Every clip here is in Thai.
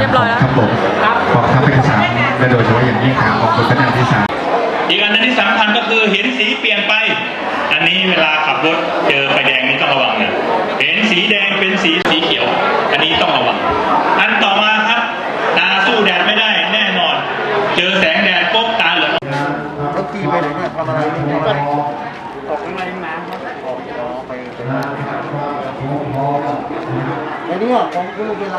เรียบร้อยแล้วครับผมกองทัพภาคที่สามและโดยเฉพาะอย่างยิ่งทางของคุณพระนามที่สามอีกอันหนึงที่สำคัญก็คือเห็นสีเปลี่ยนไป อันนี้เวลาขับรถเจอไฟแดงนี่ต้องระวังนะเห็นสีแดงเป็นสีสีเขียว อันนี้ต้องระวัง อันต่อมาครับตาสู้แดดไม่ได้แน่นอน เจอแสงแดดปุ๊บตาเหลืองรถขี่ไปไหนเนี่ยทำอะไรเนี่ยก็ตกข้างในน้ำครับออกไปไปไอ้เนี่ยของคือเป็นไร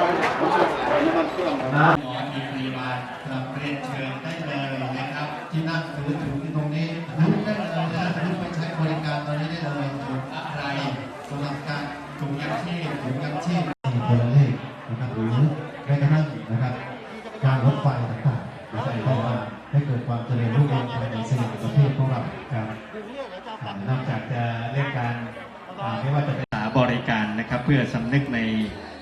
น้ำมันเชื่องหมอมีพยาบาลครับเรียนเชิญได้เลยนะครับ ที่นั่งถือถือที่ตรงนี้ลุกได้เลยนะลุกไปใช้บริการตอนนี้ได้เลยถุงอะไรสำหรับการถุงยังชีพถุงยังชีพคนละเลขนะครับหรือแม้กระทั่งนะครับ การรถไฟต่างๆนะครับเพราะว่าให้เกิดความเจริญรุ่งเรืองภายในเศรษฐกิจประเทศของเราครับนอกจากจะเรื่องการไม่ว่าจะเป็น พื่อสำนึกใน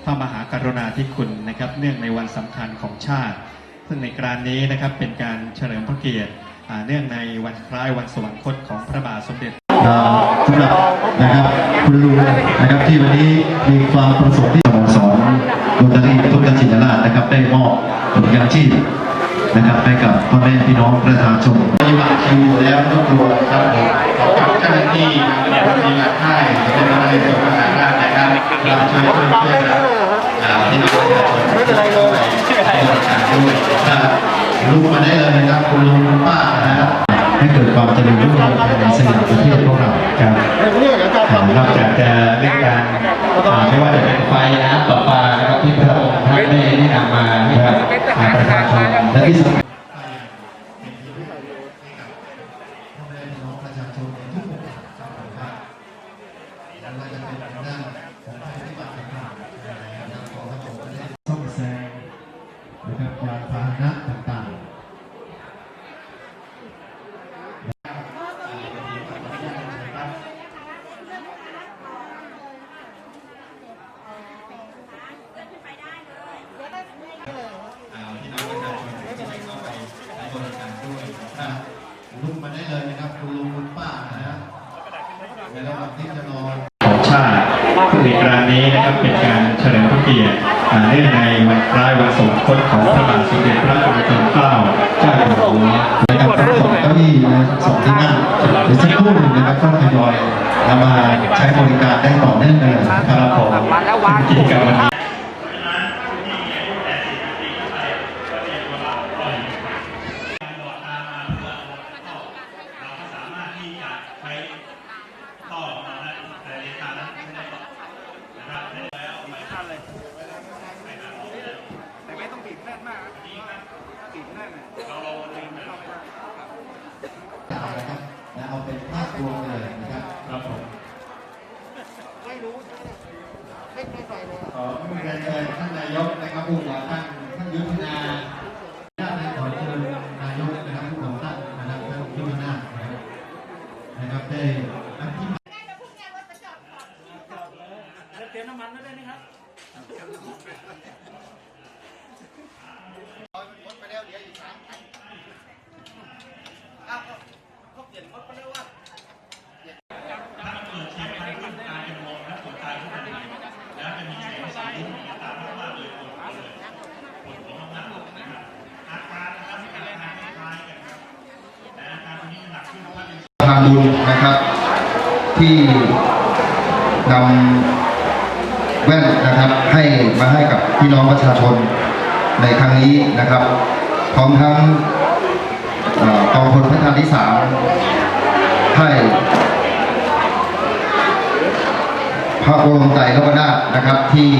พระมหากรุณาธิคุณนะครับ เนื่องในวันสำคัญของชาติ ซึ่งในการนี้นะครับเป็นการเฉลิมพระเกียรติอ่าเนื่องในวันคล้ายวันสวรรคตของพระบาทสมเด็จสำหรับนะครับคุณลุงนะครับที่วันนี้มีความประสงค์ที่สโมสรโรตารีพุทธชินราชนะครับ ได้มอบถุงยางชีพนะครับให้กับพ่อแม่พี่น้องประชาชนปฏิบัติคิวแล้วทุกตัวครับผมขอบคุณเจ้าหน้าที่ เราช่วยช่วยช่วยกันอ่าพี่น้องประชาชนไม่เป็นไรเลยลุกมาได้เลยนะครับคุณลุงคุณป้านะครับให้เกิดความเจริญรุ่งเรืองในเศรษฐกิจประเทศของเราครับไอ้เนี่ยเดี๋ยวจะทำนอกจากจะเรื่องการไม่ว่าจะเป็นไฟน้ำประปานะครับที่พระองค์ท่านได้แนะนำมาให้กับอ่าประชาชนและที่สำคัญพ่อแม่พี่น้องประชาชนในทุกหมู่เหล่าครับผมครับไม่ว่าจะเป็นทางด้านของภัยพิบัติต่างๆนะครับของระบบได้ซ่อมแซม นะครับยานพาหนะต่างๆอ่าพี่น้องประชาชนที่ได้เข้าไปใช้บริการด้วย นะลุกมาได้เลยนะครับคุณลุงคุณป้านะฮะในระหว่างที่จะรอของชาติซึ่งในครั้งนี้นะครับเป็นการเฉลิมพระเกียรติเนื่องในวันคล้ายวันสมคตของพระบาทสมเด็จพระจุลจอมเกล้าเจ้าอยู่หัวนะครับทั้งสองเก้าอี้นะสองที่นั่งเดี๋ยวสักครู่หนึ่งนะครับต้องทยอยนำมาใช้บริการได้ต่อเนื่องเลยนะครับผมกิจกรรมวันนี้ เราก็สามารถที่จะ ใช้ต่อมาได้แต่ในทางนั้นไม่ได้ต่อนะครับได้แล้วไปขั้นเลยแต่ไม่ต้องบีบแน่นมากบีบแน่นเราเราเองนะครับนะครับนะเอาเป็นภาพรวมเลยนะครับครับผมไม่รู้ไม่ไม่ใส่เลยขอเรียนเชิญท่านนายกนะครับผู้ก่อตั้งท่านยุทธนาญาติขอเชิญนายกนะครับผู้ก่อตั้งนะครับท่านยุทธนานะครับนะครับได้อธิบาย ถ้ามันเกิดเฉียบพลันขึ้นตาจะมองและขนตาขึ้นมาเลยแล้วจะมีแสงสีตามมากเลยปวดหัวเลยปวดหัวมากๆนะครับอาการนะครับที่เป็นอาการคล้ายกันครับแต่อาการตรงนี้หนักขึ้นถ้าเป็นทางบุญนะครับที่นำ แว่นนะครับให้มาให้กับพี่น้องประชาชนในครั้งนี้นะครับพร้อมทั้งอกองพลพระทารที่สามให้พระบรมไตรโลกนาถนะครับที่